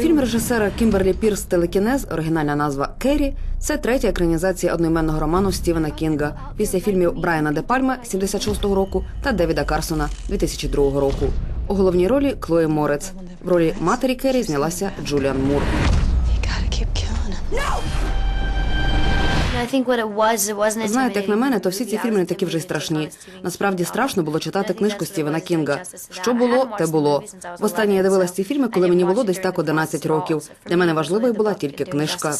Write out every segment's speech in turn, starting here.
Фільм режисера Кімберлі Пірс Телекінез, оригінальна назва Керрі. Це третя екранізація одноіменного роману Стівена Кінга після фільмів Брайана Де Пальма 76-го року та Девіда Карсона 2002 року. У головній ролі Клої Морец. В ролі матері Керрі знялася Джуліан Мур. Знаєте, як на мене, то всі ці фільми не такі вже й страшні. Насправді страшно було читати книжку Стівена Кінга. Що було, те було. Востаннє я дивилась ці фільми, коли мені було десь так 11 років. Для мене важливою була тільки книжка.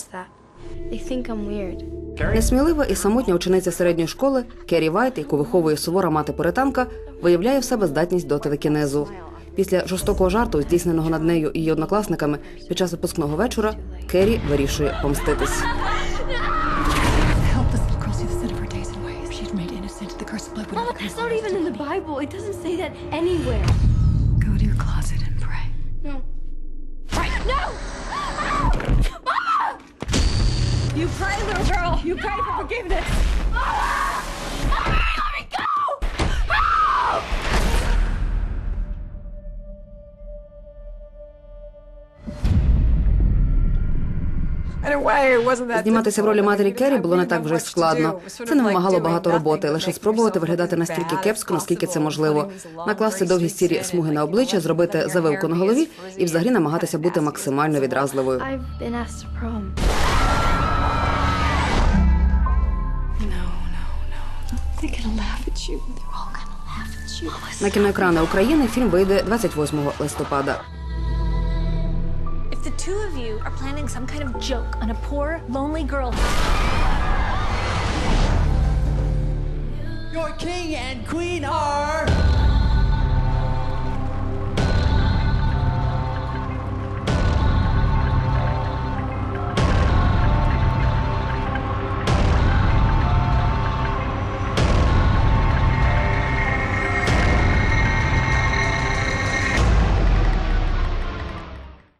Несмілива і самотня учениця середньої школи Керрі Вайт, яку виховує сувора мати пуританка, виявляє в себе здатність до телекінезу. Після жорстокого жарту, здійсненого над нею і її однокласниками під час випускного вечора, Керрі вирішує помститись. Mama, that's not even in the Bible. It doesn't say that anywhere. Go to your closet and pray. No. Pray! No! You pray, little girl. You pray for forgiveness. Зніматися в ролі матері Керрі було не так вже й складно. Це не вимагало багато роботи, лише спробувати виглядати настільки кепсько, наскільки це можливо. Накласти довгі сірі смуги на обличчя, зробити завивку на голові і взагалі намагатися бути максимально відразливою. На кіноекрани України фільм вийде 28 листопада. Two of you are planning some kind of joke on a poor, lonely girl, Your king and queen are.